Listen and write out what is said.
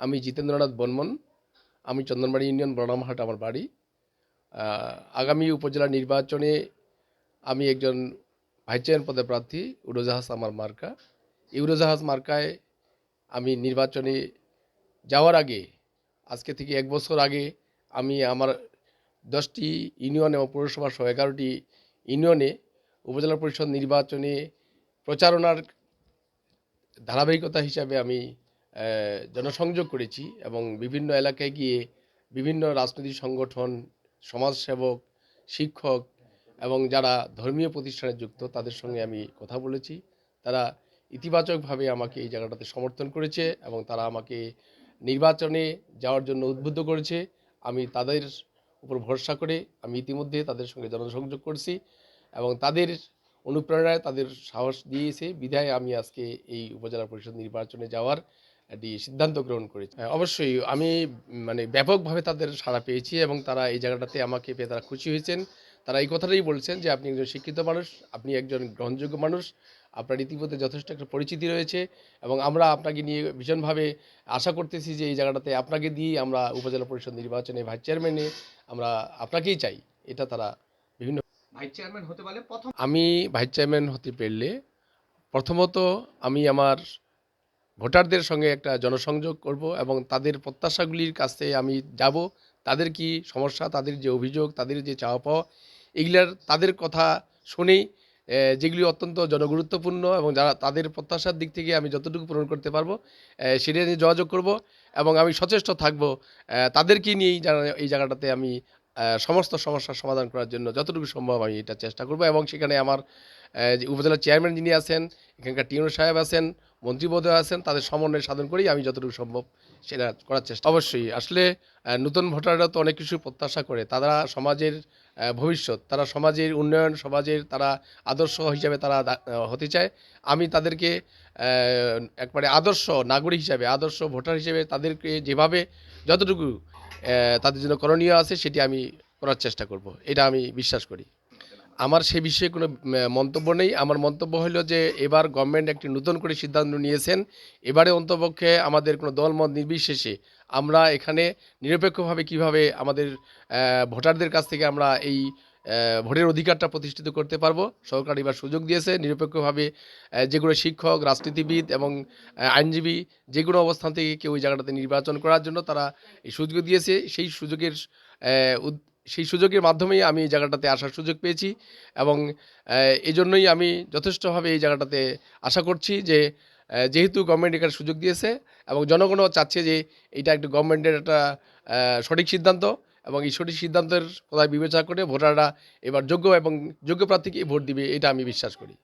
আমি জিতেন্দ্রনাথ বর্মন, আমি চন্দনবাড়ি ইউনিয়ন বড়ামহাট আমার বাড়ি। আগামী উপজেলা নির্বাচনে আমি একজন ভাইস চেয়ারম্যান পদে প্রার্থী, উড়োজাহাজ আমার মার্কা। এই উড়োজাহাজ মার্কায় আমি নির্বাচনে যাওয়ার আগে, আজকে থেকে এক বছর আগে আমি আমার দশটি ইউনিয়ন এবং পৌরসভা সহ এগারোটি ইউনিয়নে উপজেলা পরিষদ নির্বাচনে প্রচারণার ধারাবাহিকতা হিসাবে আমি জনসংযোগ করেছি এবং বিভিন্ন এলাকায় গিয়ে বিভিন্ন রাজনৈতিক সংগঠন, সমাজসেবক, শিক্ষক এবং যারা ধর্মীয় প্রতিষ্ঠানে যুক্ত তাদের সঙ্গে আমি কথা বলেছি। তারা ইতিবাচকভাবে আমাকে এই জায়গাটাতে সমর্থন করেছে এবং তারা আমাকে নির্বাচনে যাওয়ার জন্য উদ্বুদ্ধ করেছে। আমি তাদের উপর ভরসা করে আমি ইতিমধ্যে তাদের সঙ্গে জনসংযোগ করছি এবং তাদের অনুপ্রেরণায় তাদের সাহস দিয়েছে। বিধায় আমি আজকে এই উপজেলা পরিষদ নির্বাচনে যাওয়ার একটি সিদ্ধান্ত গ্রহণ করেছি। হ্যাঁ, অবশ্যই আমি মানে ব্যাপকভাবে তাদের সাড়া পেয়েছি এবং তারা এই জায়গাটাতে আমাকে পেয়ে তারা খুশি হয়েছেন। তারা এই কথাটাই বলছেন যে আপনি একজন শিক্ষিত মানুষ আপনি একজন গ্রহণযোগ্য মানুষ আপনার ইতিমধ্যে যথেষ্ট একটা পরিচিতি রয়েছে এবং আমরা আপনাকে নিয়ে ভীষণভাবে আশা করতেছি যে এই জায়গাটাতে আপনাকে দিয়ে আমরা উপজেলা পরিষদ নির্বাচনে ভাইস চেয়ারম্যানে আমরা আপনাকেই চাই। এটা তারা বিভিন্ন ভাইস চেয়ারম্যান হতে পারলে প্রথম আমি ভাইস চেয়ারম্যান হতে পারলে প্রথমত আমি আমার ভোটারদের সঙ্গে একটা জনসংযোগ করব এবং তাদের প্রত্যাশাগুলির কাছে আমি যাব। তাদের কি সমস্যা, তাদের যে অভিযোগ, তাদের যে চাওয়া পাওয়া, এগুলার তাদের কথা শুনেই যেগুলি অত্যন্ত জনগুরুত্বপূর্ণ এবং যারা তাদের প্রত্যাশার দিক থেকে আমি যতটুকু পূরণ করতে পারব সেটা নিয়ে যোগাযোগ করব এবং আমি সচেষ্ট থাকব তাদেরকে নিয়েই জানা- এই জায়গাটাতে আমি সমস্ত সমস্যার সমাধান করার জন্য যতটুকু সম্ভব আমি এটা চেষ্টা করব এবং সেখানে আমার যে উপজেলার চেয়ারম্যান যিনি আছেন, এখানকার টিউন সাহেব আছেন মন্ত্রী বোধহয় আছেন, তাদের সমন্বয় সাধন করেই আমি যতটুকু সম্ভব সেটা করার চেষ্টা অবশ্যই, আসলে নতুন ভোটাররা তো অনেক কিছু প্রত্যাশা করে। তারা সমাজের ভবিষ্যৎ, তারা সমাজের উন্নয়ন, সমাজের তারা আদর্শ হিসাবে তারা হতে চায়। আমি তাদেরকে একবারে আদর্শ নাগরিক হিসাবে, আদর্শ ভোটার হিসেবে তাদেরকে যেভাবে যতটুকু তাদের জন্য করণীয় আছে সেটি আমি করার চেষ্টা করব। এটা আমি বিশ্বাস করি। আমার সে বিষয়ে কোনো মন্তব্য নেই। আমার মন্তব্য হলো যে, এবার গভর্নমেন্ট একটি নতুন করে সিদ্ধান্ত নিয়েছেন। এবারে অন্তপক্ষে আমাদের কোনো দলমত নির্বিশেষে আমরা এখানে নিরপেক্ষভাবে কীভাবে আমাদের ভোটারদের কাছ থেকে আমরা এই ভোটের অধিকারটা প্রতিষ্ঠিত করতে পারব, সরকার এবার সুযোগ দিয়েছে নিরপেক্ষভাবে যেগুলো শিক্ষক, রাজনীতিবিদ এবং আইনজীবী যে কোনো অবস্থান থেকে কেউ ওই জায়গাটাতে নির্বাচন করার জন্য তারা এই সুযোগ দিয়েছে। সেই সুযোগের সেই সুযোগের মাধ্যমেই আমি এই জায়গাটাতে আসার সুযোগ পেয়েছি এবং এই জন্যই আমি যথেষ্টভাবে এই জায়গাটাতে আশা করছি যে যেহেতু গভর্নমেন্ট এখানে সুযোগ দিয়েছে এবং জনগণও চাচ্ছে যে এটা একটা গভর্নমেন্টের একটা সঠিক সিদ্ধান্ত এবং এই সঠিক সিদ্ধান্তের কথা বিবেচনা করে ভোটাররা এবার যোগ্য এবং যোগ্য প্রার্থীকে ভোট দিবে, এটা আমি বিশ্বাস করি।